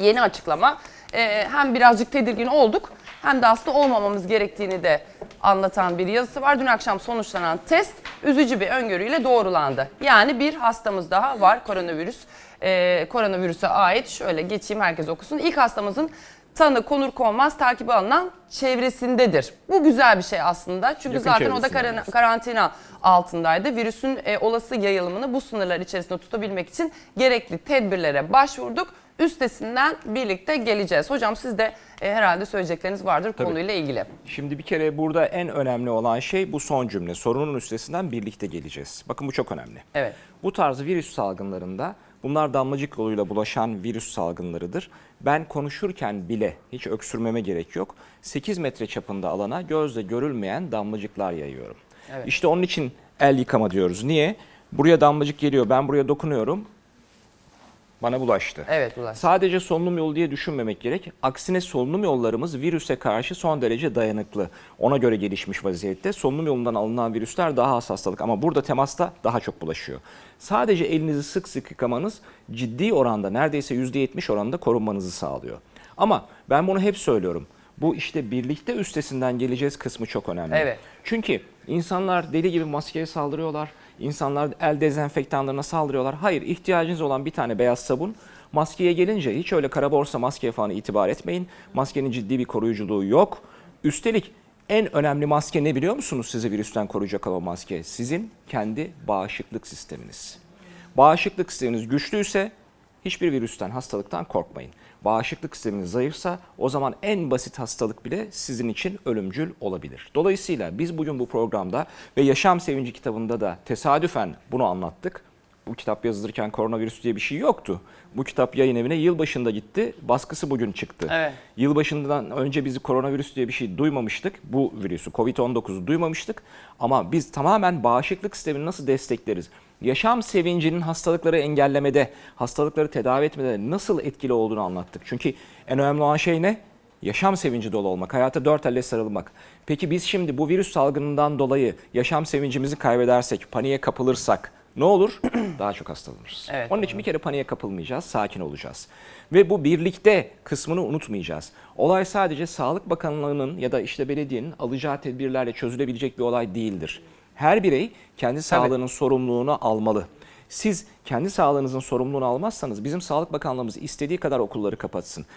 yeni açıklama. Ee, hem birazcık tedirgin olduk hem de aslında olmamamız gerektiğini de anlatan bir yazısı var. Dün akşam sonuçlanan test üzücü bir öngörüyle doğrulandı. Yani bir hastamız daha var koronavirüs. Ee, koronavirüse ait şöyle geçeyim herkes okusun. İlk hastamızın tanı konur konmaz takibi alınan çevresindedir. Bu güzel bir şey aslında. Çünkü Yakın zaten o da karan- karantina altındaydı. Virüsün e, olası yayılımını bu sınırlar içerisinde tutabilmek için gerekli tedbirlere başvurduk. Üstesinden birlikte geleceğiz. Hocam siz de e, herhalde söyleyecekleriniz vardır Tabii. konuyla ilgili. Şimdi bir kere burada en önemli olan şey bu son cümle. Sorunun üstesinden birlikte geleceğiz. Bakın bu çok önemli. Evet. Bu tarz virüs salgınlarında bunlar damlacık yoluyla bulaşan virüs salgınlarıdır. Ben konuşurken bile hiç öksürmeme gerek yok. 8 metre çapında alana gözle görülmeyen damlacıklar yayıyorum. Evet. İşte onun için el yıkama diyoruz. Niye? Buraya damlacık geliyor. Ben buraya dokunuyorum. Bana bulaştı. Evet Ulaş. Sadece solunum yolu diye düşünmemek gerek. Aksine solunum yollarımız virüse karşı son derece dayanıklı. Ona göre gelişmiş vaziyette. Solunum yolundan alınan virüsler daha az hastalık ama burada temasta daha çok bulaşıyor. Sadece elinizi sık sık yıkamanız ciddi oranda neredeyse %70 oranında korunmanızı sağlıyor. Ama ben bunu hep söylüyorum. Bu işte birlikte üstesinden geleceğiz kısmı çok önemli. Evet. Çünkü insanlar deli gibi maskeye saldırıyorlar. İnsanlar el dezenfektanlarına saldırıyorlar. Hayır ihtiyacınız olan bir tane beyaz sabun. Maskeye gelince hiç öyle kara borsa maskeye falan itibar etmeyin. Maskenin ciddi bir koruyuculuğu yok. Üstelik en önemli maske ne biliyor musunuz sizi virüsten koruyacak olan maske? Sizin kendi bağışıklık sisteminiz. Bağışıklık sisteminiz güçlüyse hiçbir virüsten, hastalıktan korkmayın. Bağışıklık sisteminiz zayıfsa o zaman en basit hastalık bile sizin için ölümcül olabilir. Dolayısıyla biz bugün bu programda ve Yaşam Sevinci kitabında da tesadüfen bunu anlattık. Bu kitap yazılırken koronavirüs diye bir şey yoktu. Bu kitap yayın evine yılbaşında gitti. Baskısı bugün çıktı. Evet. Yılbaşından önce bizi koronavirüs diye bir şey duymamıştık. Bu virüsü Covid-19'u duymamıştık. Ama biz tamamen bağışıklık sistemini nasıl destekleriz? Yaşam sevincinin hastalıkları engellemede, hastalıkları tedavi etmede nasıl etkili olduğunu anlattık. Çünkü en önemli olan şey ne? Yaşam sevinci dolu olmak, hayata dört elle sarılmak. Peki biz şimdi bu virüs salgınından dolayı yaşam sevincimizi kaybedersek, paniğe kapılırsak ne olur? Daha çok hastalanırız. Evet, Onun için bir kere paniğe kapılmayacağız, sakin olacağız. Ve bu birlikte kısmını unutmayacağız. Olay sadece Sağlık Bakanlığı'nın ya da işte belediyenin alacağı tedbirlerle çözülebilecek bir olay değildir. Her birey kendi sağlığının sorumluluğunu almalı. Siz kendi sağlığınızın sorumluluğunu almazsanız bizim Sağlık Bakanlığımız istediği kadar okulları kapatsın.